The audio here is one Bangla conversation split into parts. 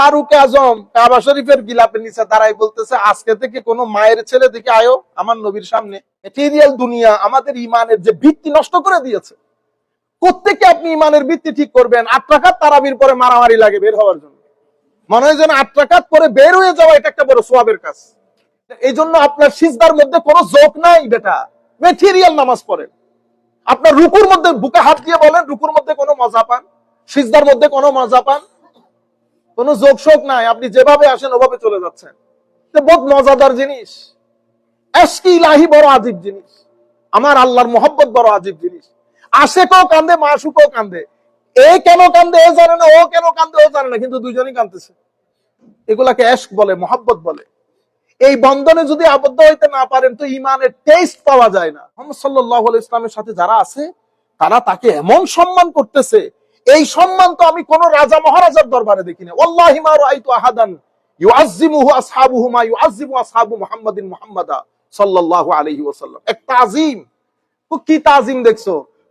ফারুক আজম কাবা শরীফের গিলাপের নিচে দাঁড়াই বলতেছে, আজকে থেকে কোনো মায়ের ছেলে দিকে আয়ো আমার নবীর সামনে। মেটেরিয়াল দুনিয়া আমাদের ইমানের যে ভিত্তি নষ্ট করে দিয়েছে। কোত্থেকে আপনি ইমানের ভিত্তি ঠিক করবেন? আট টাকার তারাবির পরে মারামারি লাগে বের হওয়ার জন্য। মনে হয় যেন আট টাকাত করে বের হয়ে যাওয়া এটা একটা বড় সোয়াবের কাজ। এই জন্য আপনার সিজদার মধ্যে কোনো জোক নাই বেটা। মেটেরিয়াল নামাজ পড়েন। আপনার রুকুর মধ্যে বুকে হাত দিয়ে বলেন, রুকুর মধ্যে কোনো মজা পান। সিজদার মধ্যে কোনো মজা পান। কোনো যোগ শোক নাই, আপনি যেভাবে আসেন ওভাবে চলে যাচ্ছেন। বহুত মজাদার জিনিস। এসকি ইলাহি বড় আজীব জিনিস। আমার আল্লাহর মোহব্বত বড় আজীব জিনিস। আশেকও কান্দে মাসুকও কান্দে। এ কেন কান্দে, এ জানে না, ও কেন কান্দে, ও জানে না, কিন্তু দুইজনই কান্দতেছে এগুলাকে এশক বলে, মোহাব্বত বলে। এই বন্ধনে যদি আবদ্ধ হইতে না পারেন, তো ইমানের টেস্ট পাওয়া যায় না। মোহাম্মদ সাল্লাহ ইসলামের সাথে যারা আছে, তারা তাকে এমন সম্মান করতেছে এই সম্মান তো আমি কোন রাজা মহারাজার দরবারে দেখি না আহাদান আসহাবুহু মা আসহাবু মুহাম্মাদিন মুহাম্মাদা সাল্লাল্লাহু আলাইহি ওয়াসাল্লাম। এক তাজিম। ও কি তাজিম দেখছ?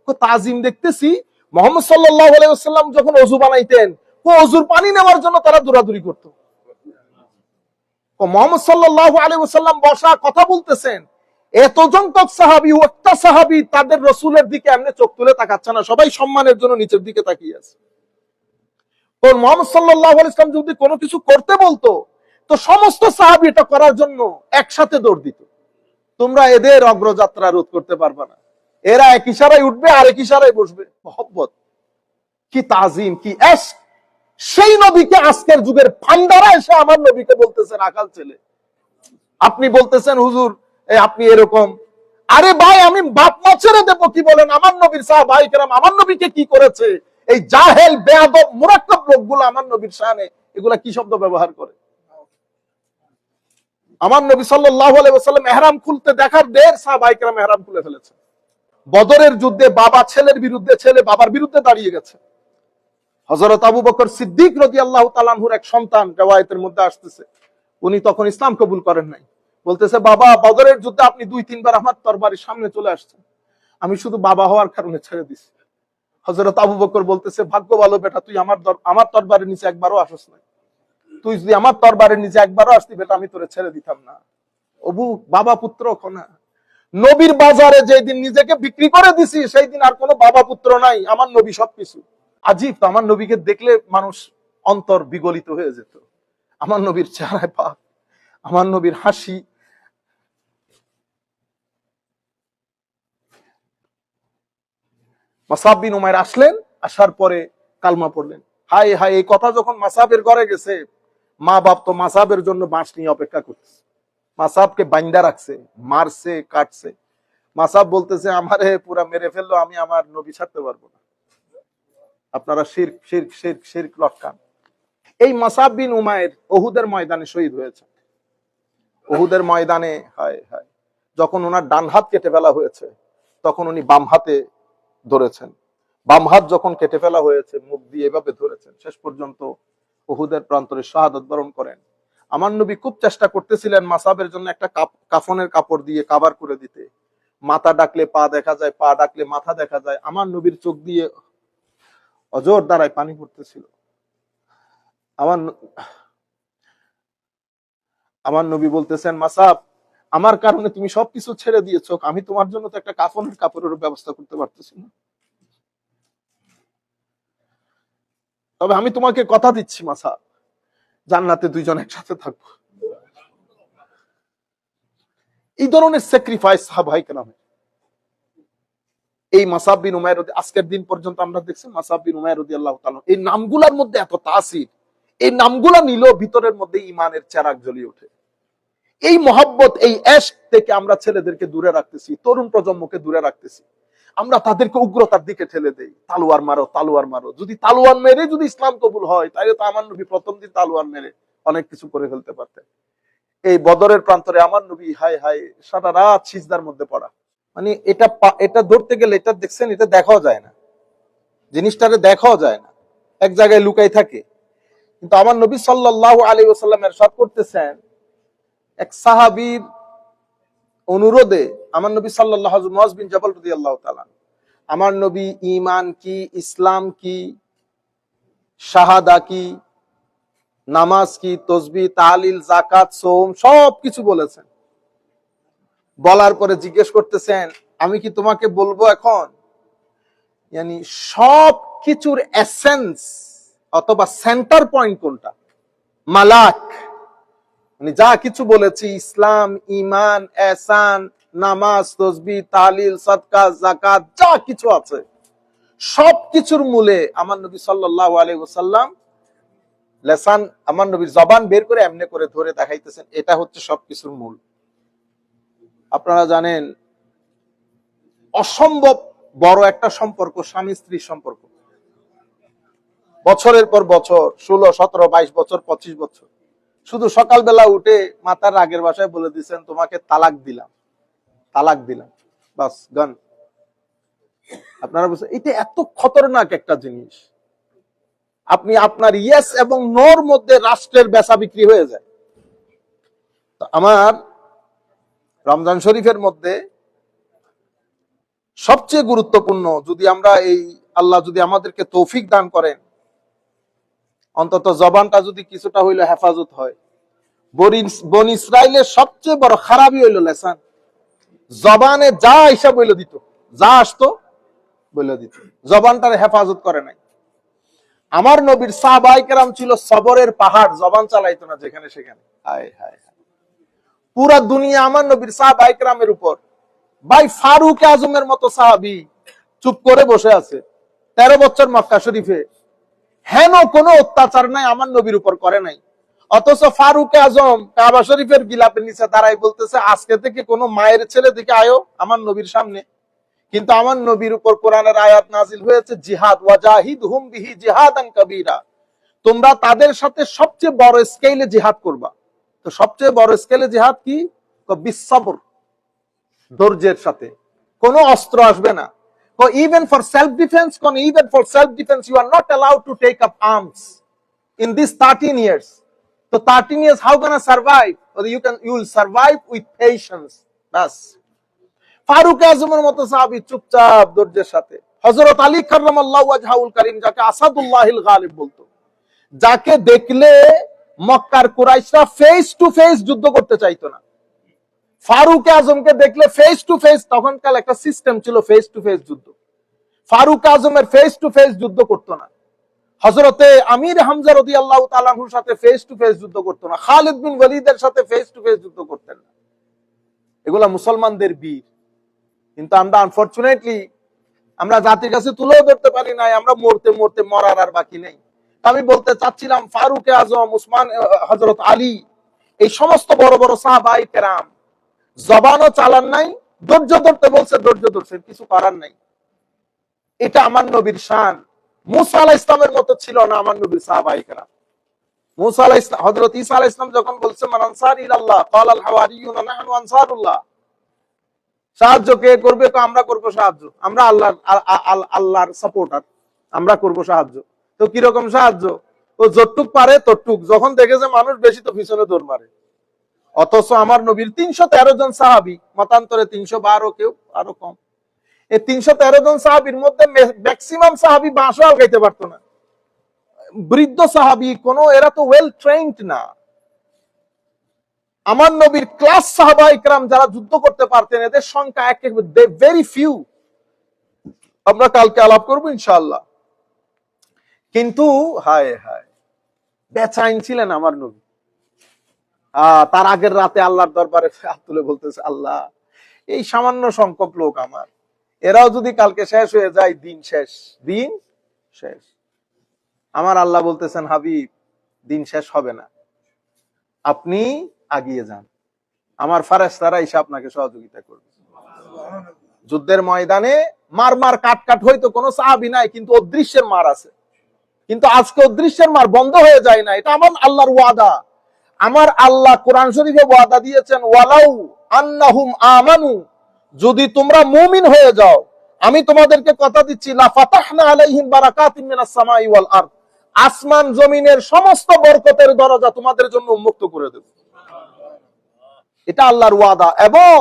ও তাজিম দেখতেছি, মোহাম্মদ সাল্লাল্লাহু আলাইহি ওয়াসাল্লাম যখন ওযু বানাইতেন ও ওযুর পানি নেওয়ার জন্য তারা দৌড়াদৌড়ি করতো। ও মোহাম্মদ সাল্লাল্লাহু আলাইহি ওয়াসাল্লাম বসা কথা বলতেছেন এত সংখ্যক সাহাবি একটা সাহাবি, তাদের রসুলের দিকে এমনি চোখ তুলে তাকাচ্ছে না। সবাই সম্মানের জন্য নিচের দিকে তাকিয়ে আছে। তোর মোহাম্মদ সাল্লাহ ইসলাম যদি কোনো কিছু করতে বলতো, তো সমস্ত সাহাবি এটা করার জন্য একসাথে দৌড় দিত। তোমরা এদের অগ্রযাত্রা রোধ করতে পারবে না। এরা এক ইশারায় উঠবে, আর এক ইশারায় বসবে। মহব্বত। কি তাজিম, কি এস। সেই নবীকে আজকের যুগের ফান্ডারা এসে আমার নবীকে বলতেছেন, আকাল ছেলে। আপনি বলতেছেন, হুজুর আপনি এরকম। আরে ভাই, আমি বাপ মা ছেড়ে দেবো, কি বলেন? আমার নবীর সাহা ভাই কেরাম, আমার নবীকে কি করেছে? এই জাহেল, বেয়াদব, মুরাক্কব লোকগুলো আমার নবীর শানে, এগুলা কি শব্দ ব্যবহার করে? আমার নবী আলাইহি ওয়াসাল্লাম খুলতে দেখার দের সাহাবায়ে কেরাম ইহরাম খুলে ফেলেছে। বদরের যুদ্ধে বাবা ছেলের বিরুদ্ধে ছেলে বাবার বিরুদ্ধে দাঁড়িয়ে গেছে। হযরত আবু বকর সিদ্দিক রাদিয়াল্লাহু তাআলা আনহুর এক সন্তান রিওয়ায়াতের মধ্যে আসতেছে। উনি তখন ইসলাম কবুল করেন নাই। বলতেছে, বাবা, বদরের যুদ্ধে আপনি দুই, তিনবার আমার তরবারির সামনে চলে আসছেন। আমি শুধু বাবা হওয়ার কারণে ছেড়ে দিছি। হজরত আবু বকর বলতেছে, ভাগ্য ভালো বেটা, তুই আমার আমার তরবারের নিচে একবারও আসস নাই। তুই যদি আমার তরবারের নিচে একবারও আসতি বেটা, আমি তোরে ছেড়ে দিতাম না। অবু, বাবা পুত্র খনা নবীর বাজারে যেই দিন নিজেকে বিক্রি করে দিছি সেই দিন আর কোনো বাবা পুত্র নাই, আমার নবী সবকিছু। আজীব আমার নবীকে দেখলে মানুষ অন্তর বিগলিত হয়ে যেত। আমার নবীর চেহারায় পাক, আমার নবীর হাসি মাসাব বিন উমায়ের আসলেন, আসার পরে কালমা পড়লেন। হায় হায়, এই কথা যখন মাসাবের ঘরে গেছে, মা বাপ তো মাসাবের জন্য বাঁশ নিয়ে অপেক্ষা করছে মাসাবকে বাইন্দা রাখছে, মারছে, কাটছে। মাসাব বলতেছে, আমারে পুরা মেরে ফেলল, আমি আমার নবী ছাড়তে পারব না। আপনারা শির শির শির শির লটকান। এই মাসাব বিন উমায়ের ওহুদের ময়দানে শহীদ হয়েছে। ওহুদের ময়দানে, হায় হায়, যখন ওনার ডান হাত কেটে ফেলা হয়েছে, তখন উনি বাম হাতে ধরেছেন। বাম হাত যখন কেটে ফেলা হয়েছে, মুখ দিয়ে এভাবে ধরেছেন, শেষ পর্যন্ত ওহুদের প্রান্তরে শাহাদত বরণ করেন। আমার নবী খুব চেষ্টা করতেছিলেন মাসাবের জন্য একটা কাফনের কাপড় দিয়ে কাবার করে দিতে। মাথা ডাকলে পা দেখা যায়, পা ডাকলে মাথা দেখা যায়। আমার নবীর চোখ দিয়ে অজর দ্বারায় পানি পড়তেছিল। আমার আমার নবী বলতেছেন, মাসাব আমার কারণে তুমি সবকিছু ছেড়ে দিয়েছ, আমি তোমার জন্য তো একটা কাফনের কাপড়ের ব্যবস্থা করতে পারতেছি না। তবে আমি তোমাকে কথা দিচ্ছি মাসা জান্নাতে দুইজন একসাথে থাকব। এই ধরনের স্যাক্রিফাইস সাহাবাই কেরামে এই মাসাব বিন উমায়ের আজকের দিন পর্যন্ত আমরা দেখছি মাসাব বিন উমায়ের আল্লাহ এই নামগুলার মধ্যে এত তাসির, এই নামগুলা নিল ভিতরের মধ্যে ইমানের চেরাক জ্বলিয়ে ওঠে। এই মহাব্বত, এই এশ থেকে আমরা ছেলেদেরকে দূরে রাখতেছি, তরুণ প্রজন্মকে দূরে রাখতেছি। আমরা তাদেরকে উগ্রতার দিকে ঠেলে দেই। তালোয়ার মারো তালোয়ার মারো। যদি তালোয়ার মেরে যদি ইসলাম কবুল হয় তাহলে তো আমার নবী প্রথম দিন তালোয়ার মেরে অনেক কিছু করে ফেলতে পারতেন। এই বদরের প্রান্তরে আমার নবী হাই হাই সারা রাত সিজদার মধ্যে পড়া। মানে এটা এটা ধরতে গেলে এটা দেখছেন, এটা দেখাও যায় না। জিনিসটারে দেখাও যায় না। এক জায়গায় লুকাই থাকে। কিন্তু আমার নবী সাল্লাহ আলী ওসাল্লাম এরশাদ করতেছেন এক সাহাবীর অনুরোধে আমার নবী সাল্লাহ মুয়াজ বিন জবল রদি আল্লাহ আমার নবী ইমান কি, ইসলাম কি, শাহাদা কি, নামাজ কি তসবি তালিল জাকাত সোম সব কিছু বলেছেন। বলার পরে জিজ্ঞেস করতেছেন, আমি কি তোমাকে বলব এখন? ইয়ানি সব কিছুর এসেন্স অথবা সেন্টার পয়েন্ট কোনটা? মালাক। মানে যা কিছু বলেছি, ইসলাম ইমান এসান নামাজ, তসবি, তালিল, সদকা জাকাত যা কিছু আছে সব কিছুর মূলে আমার নবী আলাইহি ওয়াসাল্লাম লেসান আমার নবীর জবান বের করে এমনি করে ধরে দেখাইতেছেন, এটা হচ্ছে সবকিছুর মূল। আপনারা জানেন, অসম্ভব বড় একটা সম্পর্ক, স্বামী স্ত্রীর সম্পর্ক। বছরের পর বছর, ষোলো, সতেরো, বাইশ বছর, পঁচিশ বছর। শুধু সকালবেলা উঠে মাতার আগের বাসায় বলে দিচ্ছেন তোমাকে তালাক দিলাম তালাক দিলাম, বাস গান আপনারা বুঝছেন এটা এত খতরনাক একটা জিনিস। আপনি আপনার ইয়েস এবং নোর মধ্যে রাষ্ট্রের বেচা বিক্রি হয়ে যায়। আমার রমজান শরীফের মধ্যে সবচেয়ে গুরুত্বপূর্ণ যদি আমরা এই আল্লাহ যদি আমাদেরকে তৌফিক দান করেন অন্তত জবানটা যদি কিছুটা হইল হেফাজত হয়। বন ইসরায়েলের সবচেয়ে বড় খারাপই হইল লেসান। জবানে যা হিসাব হইল দিত, যা আসতো বলে দিত। জবানটার হেফাজত করে নাই। আমার নবীর সাহবাই কেরাম ছিল সবরের পাহাড়, জবান চালাইতো না যেখানে সেখানে। হায় হায়। পুরা দুনিয়া আমার নবীর সাহবাই কেরামের উপর। ভাই ফারুক আজমের মতো সাহাবি চুপ করে বসে আছে। তেরো বছর মক্কা শরীফে হেন কোনো অত্যাচার নাই, আমার নবীর উপর করে নাই। অথচ ফারুক আজম কাবা শরীফের গিলাপের নিচে দাঁড়াই বলতেছে, আজকে থেকে কোনো মায়ের ছেলে দিকে আয়ো আমার নবীর সামনে। কিন্তু আমার নবীর উপর কোরআনের আয়াত নাজিল হয়েছে, জিহাদ ওয়াজাহিদ হুম বিহি জিহাদান কবিরা। তোমরা তাদের সাথে সবচেয়ে বড় স্কেলে জিহাদ করবা। তো সবচেয়ে বড় স্কেলে জিহাদ কি? বিশ্বর ধৈর্যের সাথে। কোনো অস্ত্র আসবে না। ফর সেলফ ডিফেন্স কোন even for self defence you are not allowed to take up arms in this thirteen years তো thirteen years how can survive you can you will survive with patience ব্যাস ফারুক আজমের মতো সাহাবি চুপচাপ ধৈর্যের সাথে। হজরত আলী কার্রাম আল্লাহ ওয়াজহাউল করিম যাকে আসাদুল্লাহিল গালিব বলতো। যাকে দেখলে মক্কার কুরাইশরা ফেস টু ফেস যুদ্ধ করতে চাইতো না। ফারুক আজমকে দেখলে ফেস টু ফেস তখনকার একটা সিস্টেম ছিল ফেস টু ফেস যুদ্ধ। ফারুক আজমের ফেস টু ফেস যুদ্ধ করতো না। হজরতে আমির হামজা রদি আল্লাহ তালাহুর সাথে ফেস টু ফেস যুদ্ধ করতো না। খালিদ বিন ওয়ালিদের সাথে ফেস টু ফেস যুদ্ধ করতেন না। এগুলা মুসলমানদের বীর। কিন্তু আমরা আনফর্চুনেটলি আমরা জাতির কাছে তুলেও ধরতে পারি নাই, আমরা মরতে মরতে মরার আর বাকি নেই। আমি বলতে চাচ্ছিলাম, ফারুক আজম, উসমান হজরত আলী, এই সমস্ত বড় বড় সাহাবাই কেরাম জবানও চালান নাই, ধৈর্য ধরতে বলছে, ধৈর্য ধরছেন কিছু করার নাই। এটা আমার নবীর শান। মুসা ইসলামের মতো ছিল না আমার নবীর ইসলাম যখন সাহায্য কে করবে তো আমরা আমরা সাপোর্টার আমরা তো কীরকম সাহায্য? যতটুক পারে যখন দেখে যে মানুষ বেশি তো পিছনে দৌড় মারে। অথচ আমার নবীর তিনশো তেরো জন সাহাবি, মতান্তরে তিনশো বারো কেউ, আরও কম। এই তিনশো তেরো জন সাহাবির মধ্যে ম্যাক্সিমাম সাহাবি বাঁশও আলগাইতে পারতো না। বৃদ্ধ সাহাবি কোনো, এরা তো ওয়েল ট্রেন্ড না। আমার নবীর ক্লাস সাহাবা ইকরাম যারা যুদ্ধ করতে পারতেন, এদের সংখ্যা এক এক ভেরি ফিউ আমরা কালকে আলাপ করব ইনশাআল্লাহ। কিন্তু, হায় হায়, বেচাইন ছিলেন আমার নবী। তার আগের রাতে আল্লাহর দরবারে হাত তুলে বলতেছে, আল্লাহ, এই সামান্য সংখ্যক লোক আমার। এরাও যদি কালকে শেষ হয়ে যায়, দিন শেষ দিন শেষ। আমার আল্লাহ বলতেছেন, হাবিব, দিন শেষ হবে না। আপনি আগিয়ে যান। আমার ফারেস্তারা এসে আপনাকে সহযোগিতা করবে। যুদ্ধের ময়দানে মার মার কাট কাট হয়তো কোনো সাহাবি নাই, কিন্তু অদৃশ্যের মার আছে। কিন্তু আজকে অদৃশ্যের মার বন্ধ হয়ে যায় না, এটা আমার আল্লাহর ওয়াদা। আমার আল্লাহ কোরআন শরীফে ওয়াদা দিয়েছেন, ওয়ালাউ আন্নাহুম আমানু যদি তোমরা মুমিন হয়ে যাও, আমি তোমাদেরকে কথা দিচ্ছি, লা ফাতাহনা আলাইহিম বারাকাতিন মিনাস সামাই ওয়াল আরদ আসমান জমিনের সমস্ত বরকতের দরজা তোমাদের জন্য উন্মুক্ত করে দেব। এটা আল্লাহর ওয়াদা। এবং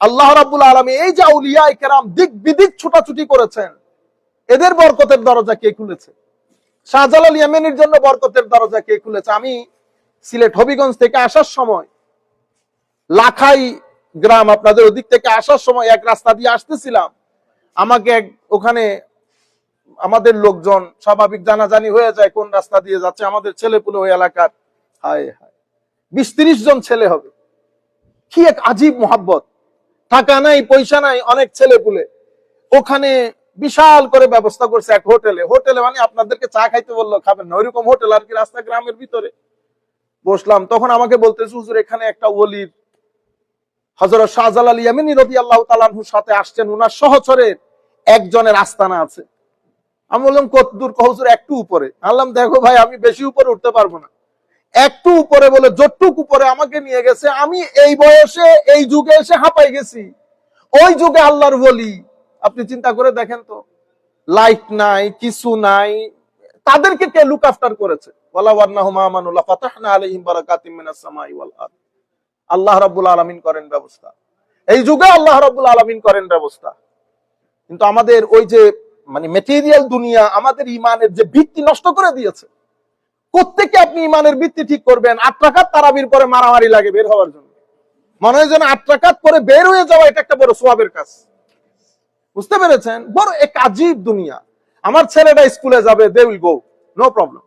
আল্লাহ রাব্বুল আলামিন এই যে আউলিয়া কেরাম দিক বিদিক ছুটাছুটি করেছেন, এদের বরকতের দরজা কে খুলেছে? শাহজালাল ইয়েমেনের জন্য বরকতের দরজা কে খুলেছে? আমি সিলেট হবিগঞ্জ থেকে আসার সময়। লাখাই গ্রাম আপনাদের ওদিক থেকে আসার সময় এক রাস্তা দিয়ে আসতেছিলাম। আমাকে এক ওখানে আমাদের লোকজন স্বাভাবিক জানাজানি হয়ে যায় কোন রাস্তা দিয়ে যাচ্ছে। আমাদের ছেলেপুলে ওই এলাকার, হায় হায়, বিশ তিরিশ জন ছেলে হবে। কি এক আজীব মোহাব্বত। টাকা নাই, পয়সা নাই, অনেক ছেলেপুলে। ওখানে বিশাল করে ব্যবস্থা করছে এক হোটেলে। হোটেলে মানে আপনাদেরকে চা খাইতে বলল, খাবেন না। ওইরকম হোটেল আর কি রাস্তা গ্রামের ভিতরে। বসলাম, তখন আমাকে বলতেছে, হুজুর, এখানে একটা ওলির হজরত শাহজালাল ইয়ামিনী রবি আল্লাহ তালাহুর সাথে আসছেন, উনার সহচরের একজনের আস্তানা আছে। আমি বললাম, কত দূর হুজুর, একটু উপরে। আনলাম দেখো ভাই, আমি বেশি উপরে উঠতে পারব না। একটু উপরে বলে যতটুক উপরে আমাকে নিয়ে গেছে, আমি এই বয়সে, এই যুগে এসে হাঁপাই গেছি। ওই যুগে আল্লাহর বলি আপনি চিন্তা করে দেখেন তো, লাইট নাই, কিছু নাই, তাদেরকে কে লুক আফটার করেছে? আল্লাহ রাব্বুল আলামিন করেন ব্যবস্থা। এই যুগে আল্লাহ রাব্বুল আলামিন করেন ব্যবস্থা। কিন্তু আমাদের ওই যে মানে মেটেরিয়াল দুনিয়া আমাদের ইমানের যে ভিত্তি নষ্ট করে দিয়েছে আপনি ইমানের ভিত্তি ঠিক করবেন? আট রাকাত তারাবির পরে মারামারি লাগে বের হওয়ার জন্য। মনে হয় যেন আট রাকাত পরে বের হয়ে যাওয়া এটা একটা বড় সোয়াবের কাজ। বুঝতে পেরেছেন? বড় এক আজীব দুনিয়া। আমার ছেলেটা স্কুলে যাবে, they will go. No problem.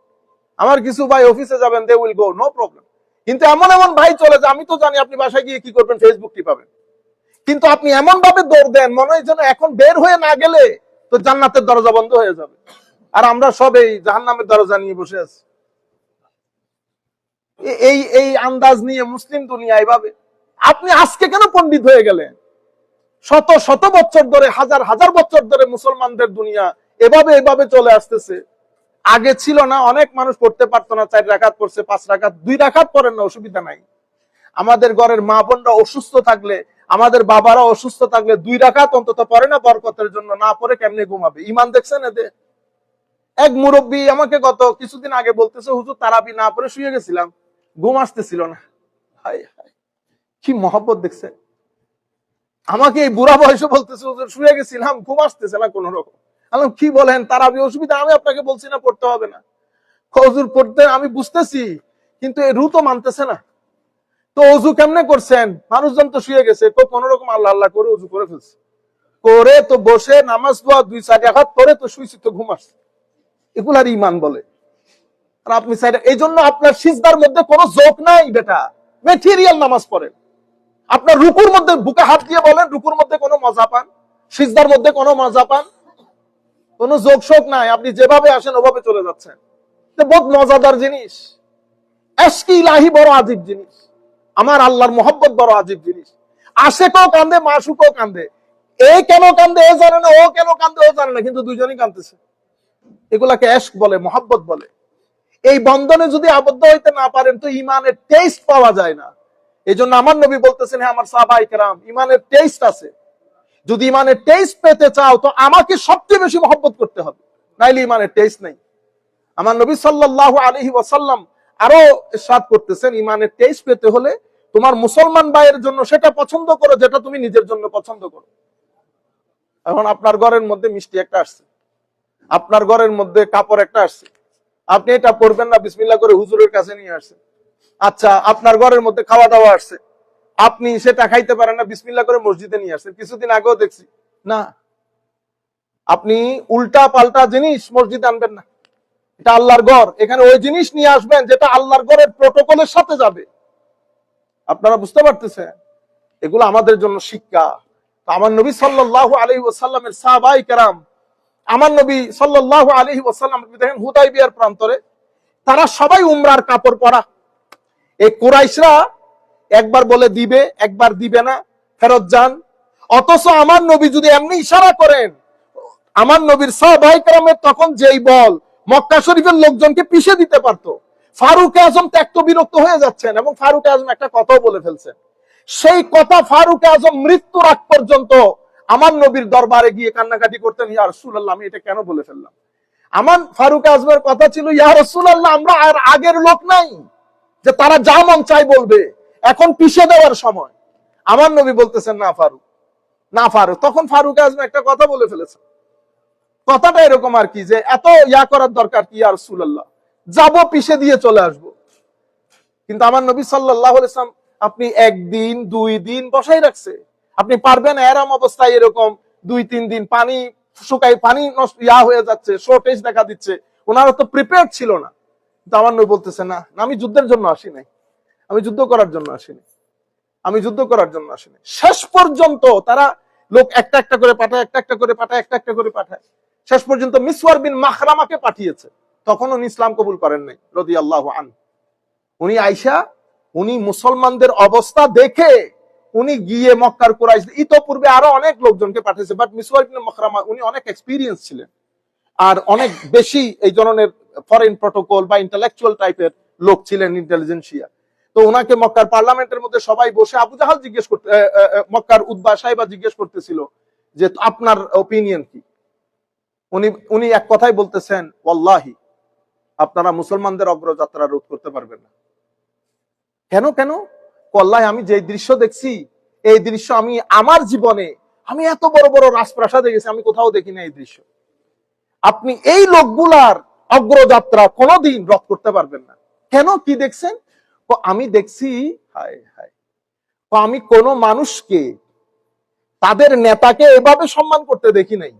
আমার কিছু ভাই অফিসে যাবেন they will go no problem কিন্তু এমন এমন ভাই চলে যায়, আমি তো জানি আপনি বাসায় গিয়ে কি করবেন ফেসবুক টিপাবেন কিন্তু আপনি এমন ভাবে দৌড় দেন, মনে হয় যেন এখন বের হয়ে না গেলে তো জান্নাতের দরজা বন্ধ হয়ে যাবে। আর আমরা সব এই জাহান্নামের দরজা নিয়ে বসে আছি। এই এই আন্দাজ নিয়ে মুসলিম দুনিয়া এইভাবে আপনি আজকে কেন পণ্ডিত হয়ে গেলেন? শত শত বছর ধরে, হাজার হাজার বছর ধরে মুসলমানদের দুনিয়া এভাবে এভাবে চলে আসতেছে। আগে ছিল না, অনেক মানুষ পড়তে পারতো না, চার রাখাত পড়ছে, পাঁচ রাখাত দুই রাখাত পড়েন না, অসুবিধা নাই। আমাদের ঘরের মা বোনরা অসুস্থ থাকলে, আমাদের বাবারা অসুস্থ থাকলে দুই রাখাত অন্তত পড়ে না বরকতের জন্য, না পড়ে কেমনে ঘুমাবে? ইমান দেখছেন এদের? এক মুরব্বী আমাকে গত কিছুদিন আগে বলতেছে, হুজুর, তারাবি না পড়ে শুয়ে গেছিলাম, ঘুম আসতেছিল না। কি মহব্বত দেখছে আমাকে এই বুড়া বয়সে বলতেছে, হুজুর, শুয়ে গেছিলাম, ঘুম আসতেছে না কোন রকম আমি কি বলেন? তারাবি অসুবিধা, আমি আপনাকে বলছি না, পড়তে হবে না। হুজুর পড়তে, আমি বুঝতেছি, কিন্তু এই রু তো মানতেছে না। তো অজু কেমনে করছেন? মানুষজন তো শুয়ে গেছে তো কোন রকম আল্লাহ আল্লাহ করে অজু করে ফেলছে। করে তো বসে, নামাজ দোয়া দুই চার হাত করে তো শুয়েছি তো ঘুম আসছে। এগুলার ইমান বলে। আর আপনি সাইড, এই জন্য আপনার সিজদার মধ্যে কোনো জোক নাই, বেটা। মেটেরিয়াল নামাজ পড়েন। আপনার রুকুর মধ্যে, বুকে হাত দিয়ে বলেন, রুকুর মধ্যে কোনো মজা পান? সিজদার মধ্যে কোনো মজা পান? কোনো যোগ শোক নাই, আপনি যেভাবে আসেন ওভাবে চলে যাচ্ছেন। বহুত মজাদার জিনিস। এসকি বড় আজীব জিনিস। আমার আল্লাহর বড় আজীব জিনিস। কান্দে কান্দে। এ কেন কান্দে, এ জানে না, ও কেন কান্দে, ও জানে না, কিন্তু এগুলাকে এশক বলে, মোহাব্বত বলে। এই বন্ধনে যদি আবদ্ধ হইতে না পারেন, তো ইমানের টেস্ট পাওয়া যায় না। এই জন্য আমার নবী বলতেছেন হ্যাঁ আমার সাহাবাই কেরাম, ইমানের টেস্ট আছে। যদি ইমানের টেস্ট পেতে চাও, তো আমাকে সবচেয়ে বেশি মহব্বত করতে হবে। নাইলে ইমানের টেস্ট নেই। আমার নবী সাল্লাল্লাহু আলাইহি ওয়াসাল্লাম আরও সাদ করতেছেন, ইমানের টেস্ট পেতে হলে তোমার মুসলমান ভাইয়ের জন্য সেটা পছন্দ করো, যেটা তুমি নিজের জন্য পছন্দ করো। এখন আপনার ঘরের মধ্যে মিষ্টি একটা আসছে। আপনার ঘরের মধ্যে কাপড় একটা আসছে। আপনি এটা পরবেন না বিসমিল্লা করে হুজুরের কাছে নিয়ে আসছেন। আচ্ছা আপনার ঘরের মধ্যে খাওয়া দাওয়া আসছে। আপনি সেটা খাইতে পারেন না বিসমিল্লা করে মসজিদে নিয়ে আসছেন। কিছুদিন আগেও দেখছি। না। আপনি উল্টা পাল্টা জিনিস মসজিদে আনবেন না। এটা আল্লাহর ঘর। এখানে ওই জিনিস নিয়ে আসবেন যেটা আল্লাহর ঘরের প্রোটোকলের সাথে যাবে। আপনারা বুঝতে পারতেছেন? এগুলো আমাদের জন্য শিক্ষা। আমার নবী সাল্লাল্লাহু আলাইহি ওয়াসাল্লামের সাহাবাই কেরাম আমার নবী সাল্লাল্লাহু আলাইহি ওয়াসাল্লাম আপনি দেখেন হুদাইবিয়ার প্রান্তরে তারা সবাই উমরার কাপড় পরা। এই কুরাইশরা একবার বলে দিবে, একবার দিবে না, ফেরত যান। অথচ আমার নবী যদি এমনি ইশারা করেন, আমার নবীর সাহাবাই তখন যেই বল, মক্কা শরীফের লোকজনকে পিষে দিতে পারতো। ফারুক আজম ত্যক্ত বিরক্ত হয়ে যাচ্ছেন এবং ফারুক আজম একটা কথাও বলে ফেলছেন। সেই কথা ফারুক আজম মৃত্যুর আগ পর্যন্ত আমার নবীর দরবারে গিয়ে কান্নাকাটি করতেন, ইয়া রসুল্লাহ আমি এটা কেন বলে ফেললাম? আমার ফারুক আজমের কথা ছিল, ইয়া রসুল্লাহ আমরা আর আগের লোক নাই যে তারা যা মন চাই বলবে। এখন পিষে দেওয়ার সময়। আমার নবী বলতেছেন না ফারুক। না ফারুক। তখন ফারুক আজম একটা কথা বলে ফেলেছে। কথাটা এরকম আর কি যে এত ইয়া করার দরকার কি আর সুল্লাহ যাব পিছে দিয়ে চলে আসব। কিন্তু আমার নবী সাল্লাহ আপনি একদিন দুই দিন বসাই রাখছে। আপনি পারবেন এরাম অবস্থায় এরকম দুই তিন দিন পানি শুকাই পানি ইয়া হয়ে যাচ্ছে শর্টেজ দেখা দিচ্ছে। ওনারা তো প্রিপেয়ার ছিল না। কিন্তু আমার নবী বলতেছে না, আমি যুদ্ধের জন্য আসি নাই। আমি যুদ্ধ করার জন্য আসিনি। আমি যুদ্ধ করার জন্য আসিনি। শেষ পর্যন্ত তারা লোক একটা একটা করে পাঠায়, একটা একটা করে পাঠায়, একটা একটা করে পাঠায়। শেষ পর্যন্ত মিসওয়ার বিন মাখরামাকে পাঠিয়েছে। তখন উনি ইসলাম কবুল করেন নাই রদি আল্লাহ আন উনি আইসা, উনি মুসলমানদের অবস্থা দেখে উনি গিয়ে মক্কার কুরাইশ, ইতোপূর্বে আরও অনেক লোকজনকে পাঠিয়েছে বাট মিসওয়ার বিন মাখরামা, উনি অনেক এক্সপিরিয়েন্স ছিলেন। আর অনেক বেশি এই ধরনের ফরেন প্রটোকল বা ইন্টালেকচুয়াল টাইপের লোক ছিলেন ইন্টেলিজেন্সিয়া তো ওনাকে মক্কার পার্লামেন্টের মধ্যে সবাই বসে আবু জাহাল জিজ্ঞেস করতে মক্কার উদ্বা সাহেবা জিজ্ঞেস করতেছিল যে আপনার ওপিনিয়ন কি? উনি উনি এক কথাই বলতেছেন, ওয়াল্লাহি, আপনারা মুসলমানদের অগ্রযাত্রা রোধ করতে পারবেন না। কেন কেন? কল্লায় আমি যে দৃশ্য দেখছি, এই দৃশ্য আমি আমার জীবনে, আমি এত বড় বড় রাজপ্রাসাদে গেছি, আমি কোথাও দেখি না এই দৃশ্য। আপনি এই লোকগুলার অগ্রযাত্রা কোনোদিন রদ করতে পারবেন না। কেন? কি দেখছেন? তো আমি দেখছি তো আমি কোন মানুষকে, তাদের নেতাকে এভাবে সম্মান করতে দেখি নাই।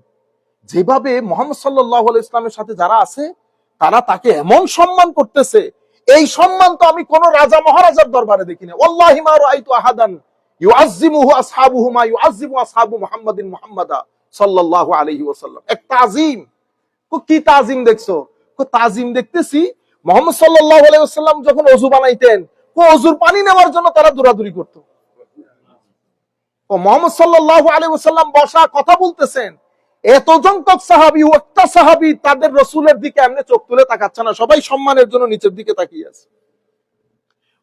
যেভাবে মোহাম্মদ সাল্লাহ ইসলামের সাথে যারা আছে, তারা তাকে এমন সম্মান করতেছে। এই সম্মান তো আমি কোন রাজা মহারাজার দরবারে দেখি না ওয়াল্লাহি মা আহাদান ইউআজ্জিমুহু আসহাবুহু কো তাজিম দেখছ? তাজিম দেখতেছি মোহাম্মদ সাল্লাল্লাহু আলাইহি ওয়াসাল্লাম যখন ওযু বানাইতেন, কো ওযুর পানি নেওয়ার জন্য তারা দৌড়াদৌড়ি করত। ও মোহাম্মদ সাল্লাল্লাহু আলাইহি ওয়াসাল্লাম বসা কথা বলতেছেন সাহাবি সাহাবি, তাদের রসুলের দিকে এমনি চোখ তুলে তাকাচ্ছে না, সবাই সম্মানের জন্য নিচের দিকে তাকিয়ে আছে।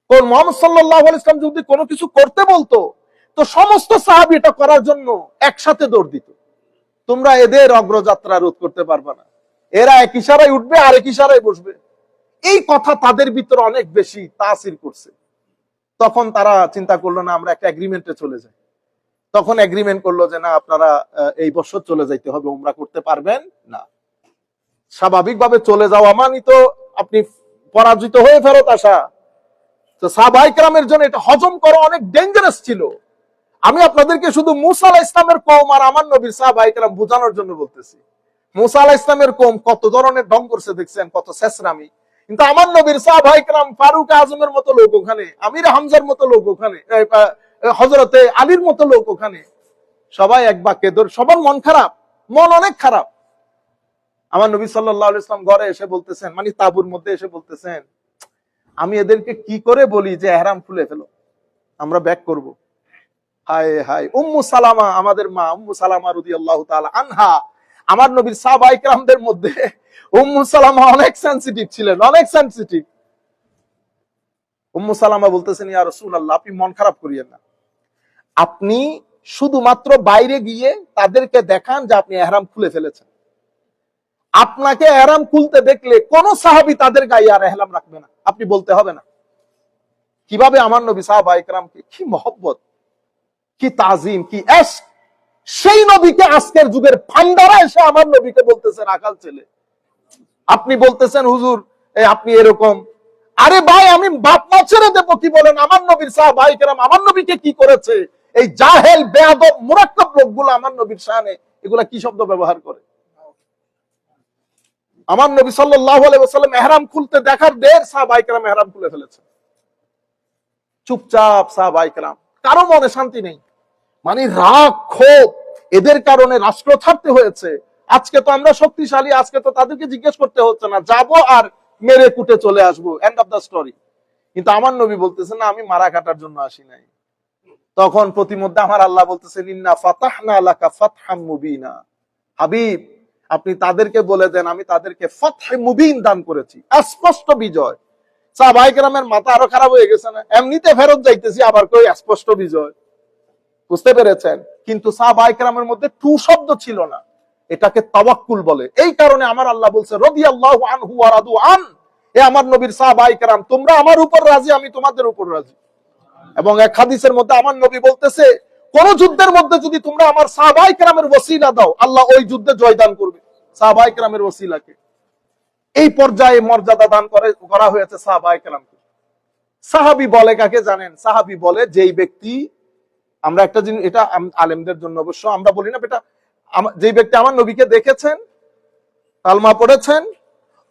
কোন মোহাম্মদ সাল্লাহ যদি কোনো কিছু করতে বলতো, তো সমস্ত সাহাবি এটা করার জন্য একসাথে দৌড় দিত। তোমরা এদের অগ্রযাত্রা রোধ করতে পারবে না। এরা এক ইশারায় উঠবে আর এক ইশারায় বসবে। এই কথা তাদের ভিতরে অনেক বেশি তাসির করছে। তখন তারা চিন্তা করল, না, আমরা একটা এগ্রিমেন্টে চলে যাই। তখন এগ্রিমেন্ট করল যে, না, আপনারা এই বছর চলে যাইতে হবে, উমরা করতে পারবেন না। স্বাভাবিকভাবে চলে যাওয়া মানি তো আপনি পরাজিত হয়ে ফেরত আসা। তো সাহবাইকরামের জন্য এটা হজম করা অনেক ডেঞ্জারাস ছিল। আমি আপনাদেরকে শুধু মুসা ইসলামের কম আর আমার নবীর সাহবাইকরাম বোঝানোর জন্য বলতেছি। মুসা ইসলামের কম কত ধরনের ঢং করছে, দেখছেন, কত শেষরামি। কিন্তু আমার নবীর সাহবাইকরাম ফারুক আজমের মতো লোক ওখানে, আমির হামজার মতো লোক ওখানে হজরতে আলীর মতো লোক ওখানে। সবাই এক বাক্যে ধর, সবার মন খারাপ, মন অনেক খারাপ। আমার নবী সাল্লাহ ইসলাম ঘরে এসে বলতেছেন মানে তাবুর মধ্যে এসে বলতেছেন, আমি এদেরকে কি করে বলি যে এহরাম খুলে ফেলো? আমরা ব্যাক করব। হায় হায়, উম্মু সালামা, আমাদের মা উম্মু সালামা রুদি আল্লাহ আনহা আমার নবীর সাহবাইকরামদের মধ্যে উম্মু সালামা অনেক সেন্সিটিভ ছিলেন, অনেক সেন্সিটিভ উম্মু সালামা বলতেছেন, ইয়া রাসূলুল্লাহ, আপনি মন খারাপ করিয়েন না। আপনি শুধুমাত্র বাইরে গিয়ে তাদেরকে দেখান যে আপনি এহরাম খুলে ফেলেছেন। আপনাকে এহরাম খুলতে দেখলে কোন সাহাবি তাদের গায়ে আর এহরাম রাখবে না। আপনি বলতে হবে না। কীভাবে আমার নবী সাহাবা কি মহব্বত, কি তাজিম, কি এস সেই নবীকে আজকের যুগের ফান্ডারা এসে আমার নবীকে বলতেছেন, আকাল ছেলে। আপনি বলতেছেন, হুজুর আপনি এরকম। আরে ভাই, আমি বাপ মা ছেড়ে দেবো, কি বলেন? আমার নবীর সাহা ভাই কেরাম আমার নবীকে কি করেছে? এই জাহেল, বেয়াদব, মুরাক্কব লোকগুলো আমার নবীর শানে, এগুলা কি শব্দ ব্যবহার করে? আমার নবী সাল্লাল্লাহু আলাইহি ওয়াসাল্লাম ইহরাম খুলতে দেখার দের ভাই কেরাম ইহরাম খুলে ফেলেছে। চুপচাপ সাহাবায়ে কেরাম, কারও মনে শান্তি নেই। মানে রাগ, ক্ষোভ, এদের কারণে রাষ্ট্র ছাড়তে হয়েছে। আজকে তো আমরা শক্তিশালী, আজকে তো তাদেরকে জিজ্ঞেস করতে হচ্ছে না, যাব আর মেরে কুটে চলে আসব এন্ড অফ দ্য স্টোরি কিন্তু আমার নবী বলতেছেন না, আমি মারা কাটার জন্য আসি নাই। তখন প্রতিমধ্যে আমার আল্লাহ বলতেছেন, ইন্না ফাতাহনা লাকা ফাতহাম মুবিনা। হাবিব, আপনি তাদেরকে বলে দেন, আমি তাদেরকে ফতহে মুবিন দান করেছি। স্পষ্ট বিজয়। সাহবাইকেরামের মাথা আরও খারাপ হয়ে গেছে না? এমনিতে ফেরত যাইতেছি, আবার কই স্পষ্ট বিজয়? বুঝতে পেরেছেন? কিন্তু সাহবাইকেরামের মধ্যে টু শব্দ ছিল না। এটাকে তাওয়াক্কুল বলে। এই কারণে আমার আল্লাহ বলছে রদি আল্লাহ আনহু আরাদু আন। এ আমার নবীর সাহবাইকেরাম তোমরা আমার উপর রাজি, আমি তোমাদের উপর রাজি। এবং এক হাদিসের মধ্যে আমার নবী বলতেছে, কোন যুদ্ধের মধ্যে যদি তোমরা আমার সাহাবাই কেরামের ওসিলা দাও, আল্লাহ ওই যুদ্ধে জয়দান করবে। সাহাবাই কেরামের ওসিলাকে। এই পর্যায়ে মর্যাদা দান করে, করা হয়েছে সাহাবাই কেরামকে। সাহাবি বলে কাকে জানেন? সাহাবি বলে যেই ব্যক্তি আমরা একটা জিনিস, এটা আলেমদের জন্য অবশ্য, আমরা বলি না, এটা যেই ব্যক্তি আমার নবীকে দেখেছেন কালমা পড়েছেন,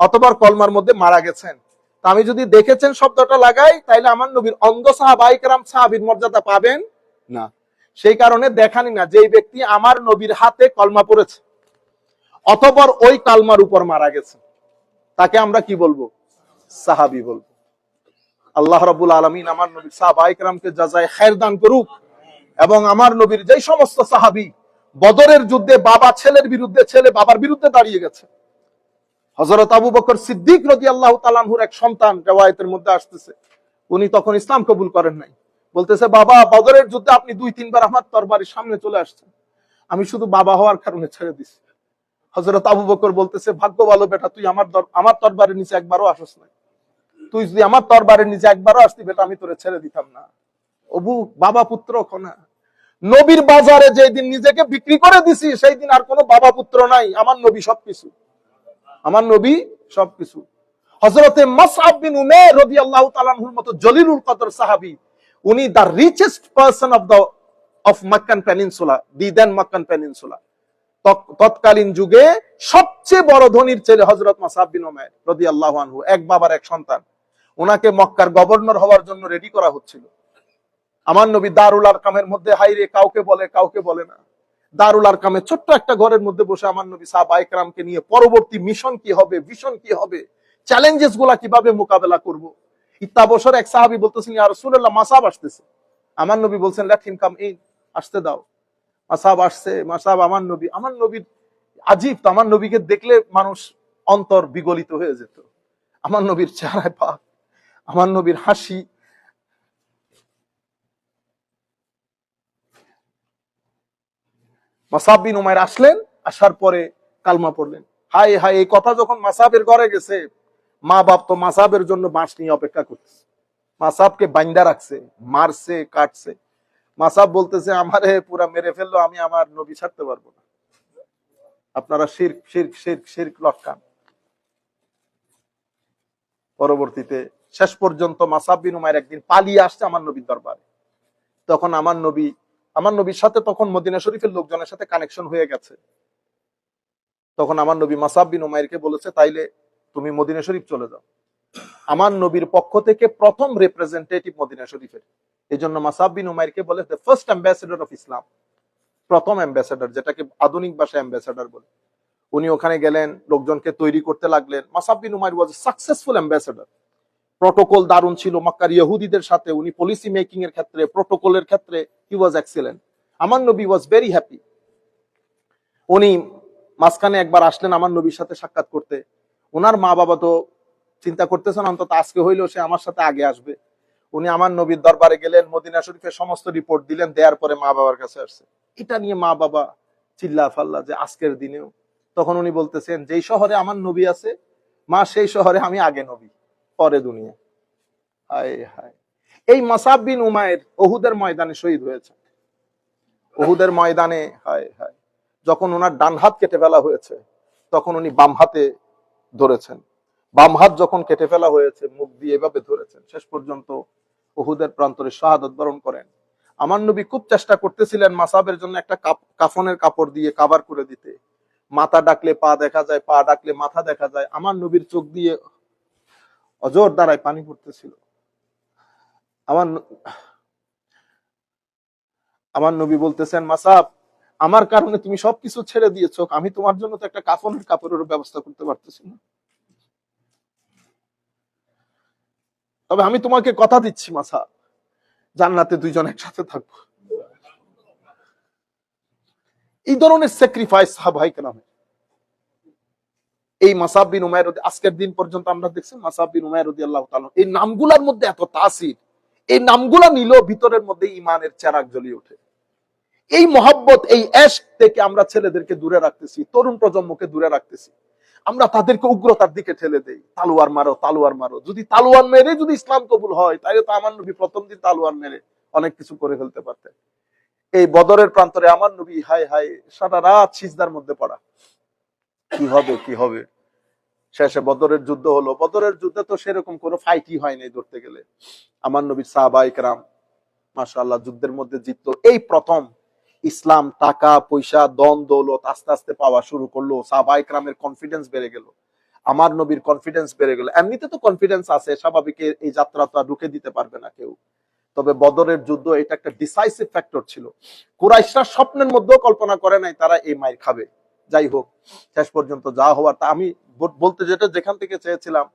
অথবা কলমার মধ্যে মারা গেছেন, তা আমি যদি দেখেছেন শব্দটা লাগাই, তাইলে আমার নবীর অন্ধ সাহাবাইকরাম সাহাবির মর্যাদা পাবেন না। সেই কারণে দেখানি না, যেই ব্যক্তি আমার নবীর হাতে কলমা পড়েছে অথবা ওই কালমার উপর মারা গেছে, তাকে আমরা কি বলব? সাহাবি বলব। আল্লাহ রবুল আলমিন আমার নবীর সাহাবাইকরামকে যাজায় খের দান করুক এবং আমার নবীর যেই সমস্ত সাহাবি, বদরের যুদ্ধে বাবা ছেলের বিরুদ্ধে, ছেলে বাবার বিরুদ্ধে দাঁড়িয়ে গেছে। হজরত আবু বকর সিদ্দিক রদি আল্লাহ তালানহুর এক সন্তান রেওয়ায়তের মধ্যে আসতেছে। উনি তখন ইসলাম কবুল করেন নাই। বলতেছে, বাবা, বদরের যুদ্ধে আপনি দুই, তিনবার আমার তরবারির সামনে চলে আসছেন। আমি শুধু বাবা হওয়ার কারণে ছেড়ে দিছি। হজরত আবু বকর বলতেছে, ভাগ্য ভালো বেটা, তুই আমার আমার তরবারের নিচে একবারও আসস নাই। তুই যদি আমার তরবারের নিচে একবারও আসতি বেটা, আমি তোরে ছেড়ে দিতাম না। অবু, বাবা পুত্র খনা নবীর বাজারে যেই দিন নিজেকে বিক্রি করে দিছি সেই দিন আর কোনো বাবা পুত্র নাই, আমার নবী সবকিছু। আমার নবী সবকিছু। হজরতে মাসআব বিন উমের রাদিয়াল্লাহু তাআলার মতো জলিলুল কদর সাহাবী, উনি the richest person of the of Meccan peninsula the then Meccan peninsula তৎকালীন যুগে সবচেয়ে বড় ধনীর ছেলে হজরত মাসাব বিন উমের রাদিয়াল্লাহু আনহু, এক বাবার এক সন্তান। ওনাকে মক্কার গভর্নর হওয়ার জন্য রেডি করা হচ্ছিল। আমার নবী দারুল আর কামের মধ্যে হাইরে কাউকে বলে কাউকে বলে না। দারুল আরকামের ছোট্ট একটা ঘরের মধ্যে বসে আমার নবী সাহাবা একরামকে নিয়ে পরবর্তী মিশন কি হবে ভিশন কি হবে চ্যালেঞ্জেসগুলা কীভাবে মোকাবেলা করব? বছর এক সাহাবি বলতেছেন, ইয়া রাসূলুল্লাহ, মাসাব আসতেছে। আমার নবী বলছেন, লেট হিম কাম ইন, আসতে দাও। মাসাব আসছে, মাসাব আমার নবী, আমার নবীর আজীব তো আমার নবীকে দেখলে মানুষ অন্তর বিগলিত হয়ে যেত। আমার নবীর চেহারায় পাক, আমার নবীর হাসি মাসাব বিন উমাইর আসলেন, আসার পরে কালমা পড়লেন। হাই হাই এই কথা যখন মাসাবের ঘরে গেছে, মা বাপ তো মাসাবের জন্য বাঁশ নিয়ে অপেক্ষা করছে মাসাবকে বাইন্দা রাখছে, মারছে, কাটছে। মাসাব বলতেছে, আমারে পুরা মেরে ফেলল, আমি আমার নবী ছাড়তে পারব না। আপনারা শির শির শির শির লটকান। পরবর্তীতে শেষ পর্যন্ত মাসাব বিন উমাইর একদিন পালিয়ে আসছে আমার নবীর দরবারে। তখন আমার নবী আমার নবীর সাথে তখন মদিনা শরীফের লোকজনের সাথে কানেকশন হয়ে গেছে। তখন আমার নবী মাসাব বিন উমাইরকে বলেছে, তাইলে তুমি মদিনা শরীফ চলে যাও। আমার নবীর পক্ষ থেকে প্রথম রিপ্রেজেন্টেটিভ মদিনা শরীফের। এই জন্য মাসাব বিন উমাইরকে বলে the first ambassador of Islam প্রথম অ্যাম্বাসেডর যেটাকে আধুনিক ভাষায় অ্যাম্বাসেডর বলে। উনি ওখানে গেলেন, লোকজনকে তৈরি করতে লাগলেন। Musab bin Umair was successful ambassador protocol দারুণ ছিল। মক্কার ইহুদিদের সাথে উনি পলিসি মেকিং এর ক্ষেত্রে প্রটোকলের ক্ষেত্রে হি ওয়াজ এক্সেলেন্ট আমার নবী ওয়াজ ভেরি হ্যাপি উনি মাঝখানে একবার আসলেন আমার নবীর সাথে সাক্ষাৎ করতে। ওনার মা বাবা তো চিন্তা করতেছেন, অন্তত আজকে হইলেও সে আমার সাথে আগে আসবে। উনি আমার নবীর দরবারে গেলেন, মদিনা শরীফের সমস্ত রিপোর্ট দিলেন, দেওয়ার পরে মা বাবার কাছে আসছে। এটা নিয়ে মা বাবা চিল্লা ফাল্লা যে আজকের দিনেও। তখন উনি বলতেছেন, যেই শহরে আমার নবী আছে, মা সেই শহরে আমি আগে নবী। পরে দুনিয়া। হায় হায়। এই মাসাব বিন উমায়ের ওহুদের ময়দানে শহীদ হয়েছে। ওহুদের ময়দানে, হায় হায়। যখন ওনার ডান হাত কেটে ফেলা হয়েছে, তখন উনি বাম হাতে ধরেছেন। বাম হাত যখন কেটে ফেলা হয়েছে, মুখ দিয়ে এভাবে ধরেছেন। শেষ পর্যন্ত ওহুদের প্রান্তরে শাহাদত বরণ করেন। আমার নবী খুব চেষ্টা করতেছিলেন মাসাবের জন্য একটা কাফনের কাপড় দিয়ে কাভার করে দিতে। মাথা ডাকলে পা দেখা যায়, পা ডাকলে মাথা দেখা যায়। আমার নবীর চোখ দিয়ে অজর দ্বারায় পানি পড়তেছিল। আমার আমার নবী বলতেছেন, মাসাব, আমার কারণে তুমি সবকিছু ছেড়ে দিয়েছ, আমি তোমার জন্য তো একটা কাফনের কাপড়ের ব্যবস্থা করতে পারতেছি না। তবে আমি তোমাকে কথা দিচ্ছি মাসা জান্নাতে দুইজন একসাথে থাকব। এই ধরনের স্যাক্রিফাইস সাহাবাই কেরামে এই মাসাব বিন উমায়ের রদি- আজকের দিন পর্যন্ত আমরা দেখছি মাসাব বিন উমায়ের রদি আল্লাহ এই নামগুলার মধ্যে এত তাসির। এই নামগুলা নিল ভিতরের মধ্যে ইমানের চেরাগ জ্বলিয়ে ওঠে। এই মহাব্বত, এই এশ থেকে আমরা ছেলেদেরকে দূরে রাখতেছি, তরুণ প্রজন্মকে দূরে রাখতেছি। আমরা তাদেরকে উগ্রতার দিকে ঠেলে দেই। তালোয়ার মারো, তালুয়ার মারো। যদি তালোয়ার মেরে যদি ইসলাম কবুল হয় তাহলে তো আমার নবী প্রথম দিন তালোয়ার মেরে অনেক কিছু করে ফেলতে পারতেন। এই বদরের প্রান্তরে আমার নবী হায় হায় সারা রাত সিজদার মধ্যে পড়া। কি হবে কি হবে? শেষে বদরের যুদ্ধ হলো। বদরের যুদ্ধে তো সেরকম কোনো ফাইটই হয়নি ধরতে গেলে। আমার নবীর সাহাবা ইকরাম মাশাআল্লাহ, যুদ্ধের মধ্যে জিতলো। এই প্রথম ইসলাম টাকা, পয়সা দন দৌলত আস্তে আস্তে পাওয়া শুরু করল। সাহাবা কনফিডেন্স বেড়ে গেল। আমার নবীর কনফিডেন্স বেড়ে গেল। এমনিতে তো কনফিডেন্স আছে, স্বাভাবিক এই যাত্রা তো রুখে দিতে পারবে না কেউ। তবে বদরের যুদ্ধ, এটা একটা ডিসাইসিভ ফ্যাক্টর ছিল। কুরাইশরা স্বপ্নের মধ্যেও কল্পনা করে নাই তারা এই মাইর খাবে। যাই হোক শেষ পর্যন্ত যা হওয়ার তা আমি ব- বলতে যেটা যেখান থেকে চেয়েছিলাম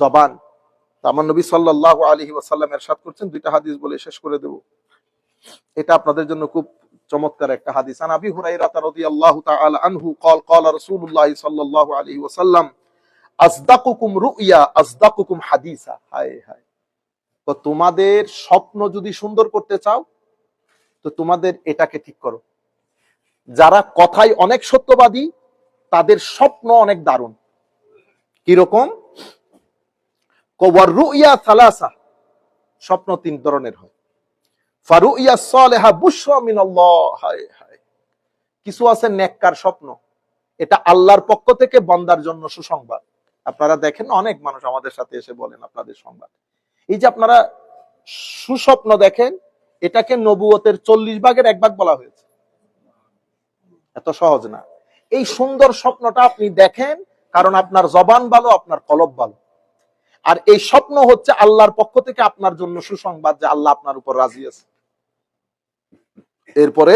জবান তা আমার নবী সাল্লাহ আলহি ওয়াসাল্লাম এরশাদ করছেন দুইটা হাদিস বলে শেষ করে দেব এটা আপনাদের জন্য খুব চমৎকার একটা হাদিস আন আবি হুরাইরা রাদিয়াল্লাহু তাআলা আনহু قال قال رسول الله صلى الله عليه وسلم আসদাকুকুম রুইয়া আসদাকুকুম হাদিসা হায় হায় তো তোমাদের স্বপ্ন যদি সুন্দর করতে চাও তো তোমাদের এটাকে ঠিক করো যারা কথায় অনেক সত্যবাদী, তাদের স্বপ্ন অনেক দারুণ। কীরকম? স্বপ্ন তিন ধরনের হয়। হায় হায়। কিছু আছে নেককার স্বপ্ন। এটা আল্লাহর পক্ষ থেকে বন্দার জন্য সুসংবাদ। আপনারা দেখেন অনেক মানুষ আমাদের সাথে এসে বলেন আপনাদের সংবাদ। এই যে আপনারা সুস্বপ্ন দেখেন, এটাকে নবুয়তের চল্লিশ ভাগের এক ভাগ বলা হয়েছে। এত সহজ না। এই সুন্দর স্বপ্নটা আপনি দেখেন, কারণ আপনার জবান ভালো, আপনার কলব ভালো। আর এই স্বপ্ন হচ্ছে আল্লাহর পক্ষ থেকে আপনার জন্য সুসংবাদ যে আল্লাহ আপনার উপর রাজি আছে। এরপরে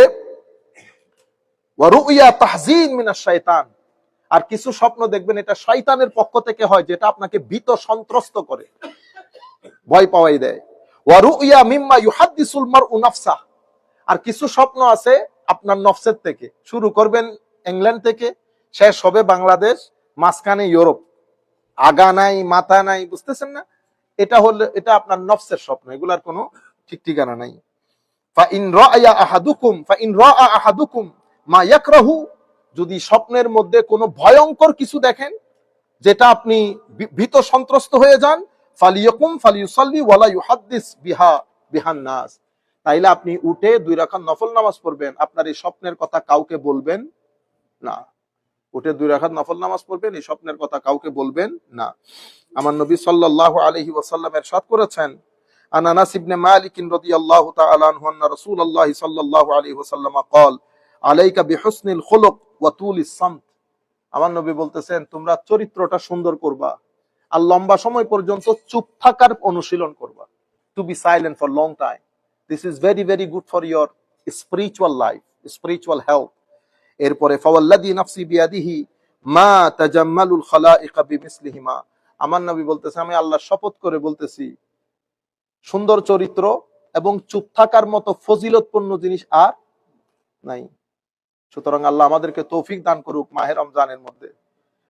আর কিছু স্বপ্ন দেখবেন, এটা শয়তানের পক্ষ থেকে হয়, যেটা আপনাকে ভীত সন্ত্রস্ত করে। ভয় পাওয়াই দেয়। ওয়ারুইয়া মিম্মা ইউহাদ্দিসুল মারউ নাফসা আর কিছু স্বপ্ন আছে আপনার নফসের থেকে। শুরু করবেন ইংল্যান্ড থেকে, শেষ হবে বাংলাদেশ, মাঝখানে ইউরোপ। আগা নাই, মাথা নাই, বুঝতেছেন না? এটা হলে, এটা আপনার নফসের স্বপ্ন, এগুলার কোনো ঠিক ঠিকানা নাই। যদি স্বপ্নের মধ্যে কোনো ভয়ঙ্কর কিছু দেখেন, যেটা আপনি ভীত সন্ত্রস্ত হয়ে যান, ফালিয়াকুম ফালিউসাল্লি ওয়ালা ইউহাদ্দিস বিহা বিহান নাস। তাইলে আপনি উঠে দুই রাকাত নফল নামাজ পড়বেন আপনার এই স্বপ্নের কথা কাউকে বলবেন না উঠে দুই রাকাত নফল নামাজ পড়বেন এই স্বপ্নের কথা কাউকে বলবেন না আমার নবী সাল্লাল্লাহু আলাইহি ওয়াসাল্লাম এরশাদ করেছেন عن انس بن مالك رضي الله تعالى عنه ان رسول الله صلى الله عليه وسلم قال عليك بحسن الخلق وطول الصمت আমার নবী বলতেছেন তোমরা চরিত্রটা সুন্দর করবা আর লম্বা সময় পর্যন্ত চুপ থাকার অনুশীলন করবা to be silent for long time this is very very good for your spiritual life spiritual health এরপরে ফাওয়াল্লাদি নাফসি বিয়াদিহি মা তাজাম্মালুল খালাইকা বিমিসলিহিমা। আমার নবী বলতেছে, আমি আল্লাহ শপথ করে বলতেছি, সুন্দর চরিত্র এবং চুপ থাকার মতো ফজিলতপূর্ণ জিনিস আর নাই। সুতরাং আল্লাহ আমাদেরকে তৌফিক দান করুক মাহে রমজানের মধ্যে।